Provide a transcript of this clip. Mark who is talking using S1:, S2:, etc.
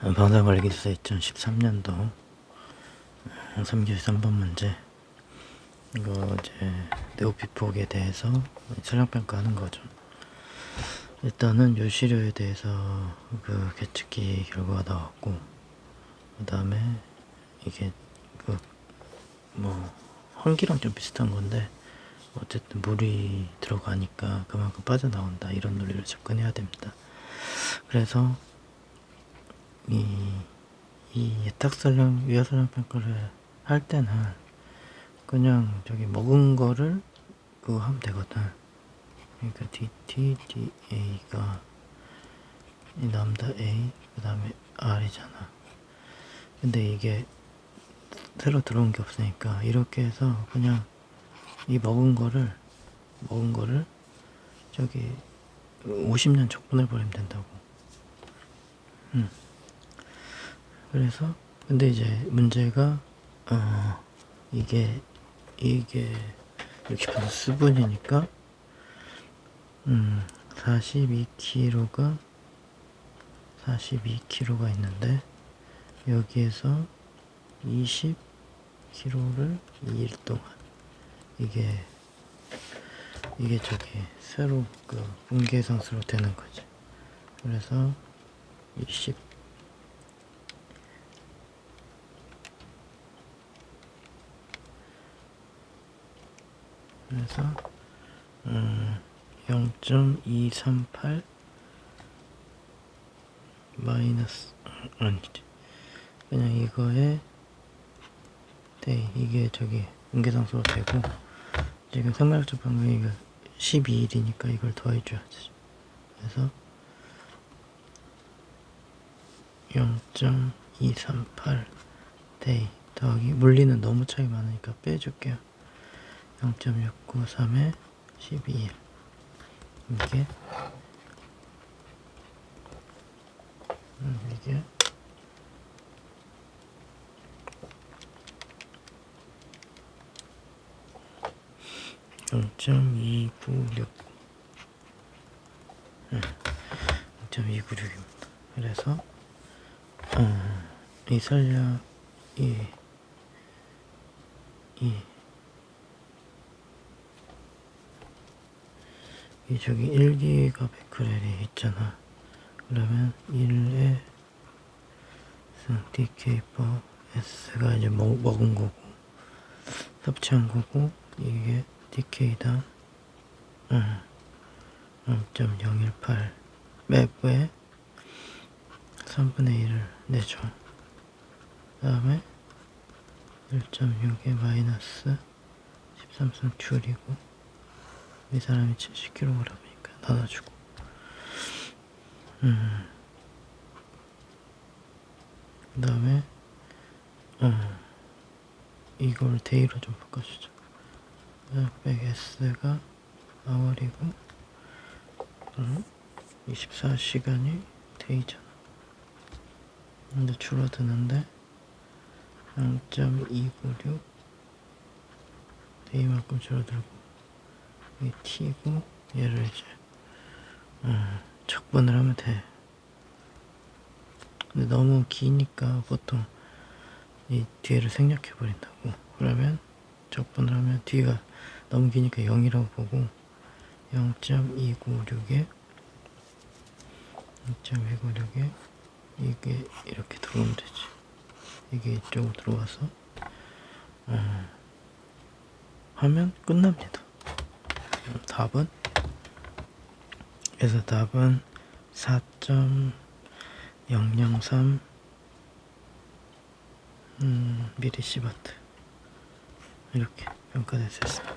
S1: 방사관리기사 2013년도 3교시 3번 문제. 이거 이제 네오피폭에 대해서 설명평가 하는 거죠. 일단은 요시료에 대해서 그 계측기 결과가 나왔고 그 다음에 이게 그 뭐 환기랑 좀 비슷한 건데 어쨌든 물이 들어가니까 그만큼 빠져나온다. 이런 논리를 접근해야 됩니다. 그래서 이, 이 예탁설령, 위화설령 평가를 할 때는 그냥 저기 먹은 거를 그거 하면 되거든. 그러니까 DT, DA가 이 남다 A, 그 다음에 R이잖아. 근데 이게 새로 들어온 게 없으니까 이렇게 해서 그냥 이 먹은 거를, 먹은 거를 저기 50년 적분을 버리면 된다고. 그래서 근데 이제 문제가 어 이게 이게 이렇게 봐서 수분이니까 음 42kg가 42kg가 있는데 여기에서 20kg를 2일 동안 이게 이게 저기 새로 그 분계상수로 되는 거지. 그래서 20 그래서 음, 0.238 마이너스 아니지 그냥 이거에 네, 이게 저기 분계상수가 되고 지금 생물학적 방정이 이거 12일이니까 이걸 더해줘야지 그래서 0.238 데이 더하기 물리는 너무 차이 많으니까 빼줄게요 0.693에 12일. 이게 음, 이게 (0.296) 0.296입니다 그래서 어, 이 설량이 이 이 저기 1기가 베크렐이 있잖아. 그러면 1에 DK4 S가 이제 먹, 먹은 거고 섭취한 거고 이게 DK당 0.018 매부에 3분의 1을 내줘. 그 다음에 1.6에 마이너스 13승 줄이고 이 사람이 70kg이니까 나눠주고. 음. 그 다음에 어, 이걸 데이로 좀 바꿔주자 100S가 아월이고 음, 24시간이 데이잖아. 근데 줄어드는데 0.296 데이만큼 줄어들고 이 t고 얘를 이제 음, 적분을 하면 돼. 근데 너무 기니까 보통 이 뒤에를 생략해 버린다고. 그러면 적분을 하면 뒤가 너무 기니까 0이라고 보고 0.296에 0.296에 이게 이렇게 들어오면 되지. 이게 이쪽으로 들어와서 어, 하면 끝납니다. 답은 그래서 답은 4.003 음, 미리시바트 이렇게 평가될 수 있습니다.